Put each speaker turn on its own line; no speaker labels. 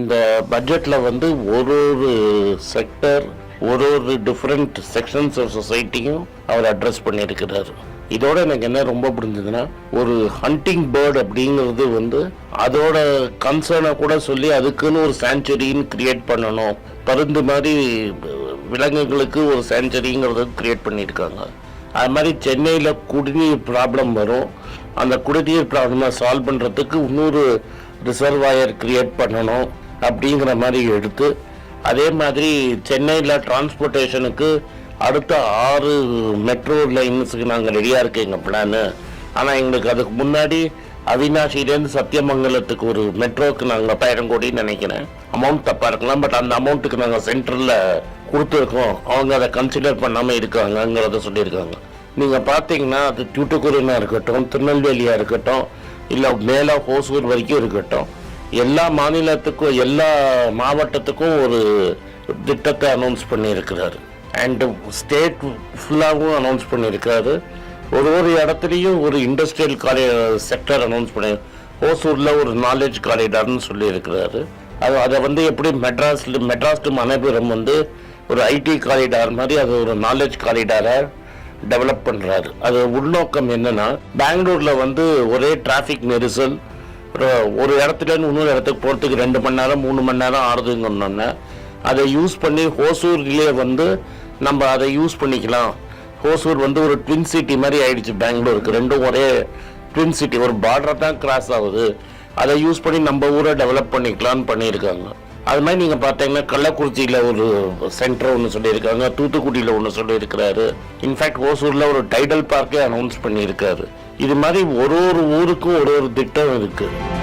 இந்த பட்ஜெட்டில் வந்து ஒரு ஒரு செக்டர் ஒரு ஒரு டிஃப்ரெண்ட் செக்ஷன்ஸ் ஆஃப் சொசைட்டியும் அவர் அட்ரஸ் பண்ணியிருக்கிறார். இதோட எனக்கு என்ன ரொம்ப பிடிஞ்சதுன்னா ஒரு ஹண்டிங் பேர்டு அப்படிங்கிறது வந்து அதோட கன்சர்னை கூட சொல்லி அதுக்குன்னு ஒரு சேஞ்சுரின்னு கிரியேட் பண்ணணும். பருந்து மாதிரி விலங்குகளுக்கு ஒரு சேஞ்சுரிங்கிறத கிரியேட் பண்ணியிருக்காங்க. அது மாதிரி சென்னையில் குடிநீர் ப்ராப்ளம் வரும். அந்த குடிநீர் ப்ராப்ளமை சால்வ் பண்ணுறதுக்கு இன்னொரு ரிசர்வாயர் கிரியேட் பண்ணணும். அப்படிங்கிற மாதிரி எடுத்து அதே மாதிரி சென்னையில் டிரான்ஸ்போர்ட்டேஷனுக்கு அடுத்த ஆறு மெட்ரோ லைன்ஸுக்கு நாங்கள் ரெடியாக இருக்கு எங்கள் பிளானு ஆனால் எங்களுக்கு அதுக்கு முன்னாடி அவினாசிலேருந்து சத்தியமங்கலத்துக்கு ஒரு மெட்ரோக்கு நாங்கள் பத்தாயிரம் கோடின்னு நினைக்கிறேன். அமௌண்ட் தப்பாக இருக்கலாம் பட் அந்த அமௌண்ட்டுக்கு நாங்கள் சென்டரில் கொடுத்துருக்கோம். அவங்க அதை கன்சிடர் பண்ணாமல் இருக்காங்கங்கிறத சொல்லியிருக்காங்க. நீங்கள் பார்த்தீங்கன்னா அது தூத்துக்குடினா இருக்கட்டும் திருநெல்வேலியாக இருக்கட்டும் இல்லை மேலே ஹோசூர் வரைக்கும் இருக்கட்டும் எல்லா மாநிலத்துக்கும் எல்லா மாவட்டத்துக்கும் ஒரு திட்டத்தை அனௌன்ஸ் பண்ணியிருக்கிறாரு. அண்டு ஸ்டேட் ஃபுல்லாகவும் அனௌன்ஸ் பண்ணியிருக்கிறாரு. ஒரு ஒரு இடத்துலையும் ஒரு இண்டஸ்ட்ரியல் காரி செக்டர் அனௌன்ஸ் பண்ணி ஓசூரில் ஒரு நாலேஜ் காரிடார்னு சொல்லியிருக்கிறாரு. அது அதை வந்து எப்படி மெட்ராஸில் மெட்ராஸ் டு மணப்புரம் வந்து ஒரு ஐடி காரிடார் மாதிரி அது ஒரு நாலேஜ் காரிடாரை டெவலப் பண்ணுறாரு அது உள்நோக்கம் என்னன்னா பெங்களூரில் வந்து ஒரே டிராஃபிக் நெரிசல் ஒரு- ஒரு இடத்துல இன்னொரு இடத்துக்கு போகிறதுக்கு ரெண்டு மணி நேரம் மூணு மணி நேரம் ஆறுதுங்கன்னொன்னே அதை யூஸ் பண்ணி ஹோசூர்லேயே வந்து நம்ம அதை யூஸ் பண்ணிக்கலாம். ஹோசூர் வந்து ஒரு ட்வின் சிட்டி மாதிரி ஆயிடுச்சு பெங்களூருக்கு. ரெண்டும் ஒரே ட்வின் சிட்டி ஒரு பார்டர் தான் கிராஸ் ஆகுது. அதை யூஸ் பண்ணி நம்ம ஊரை டெவலப் பண்ணிக்கலாம்னு பண்ணியிருக்காங்க. அது மாதிரி நீங்கள் பார்த்தீங்கன்னா கள்ளக்குறிச்சியில் ஒரு சென்டர் ஒன்று சொல்லியிருக்காங்க தூத்துக்குடியில் ஒன்று சொல்லியிருக்கிறாரு. இன்ஃபேக்ட் ஓசூரில் ஒரு டைடல் பார்க்கே அனௌன்ஸ் பண்ணியிருக்காரு. இது மாதிரி ஒரு ஒரு ஊருக்கும் ஒரு ஒரு திட்டம் இருக்குது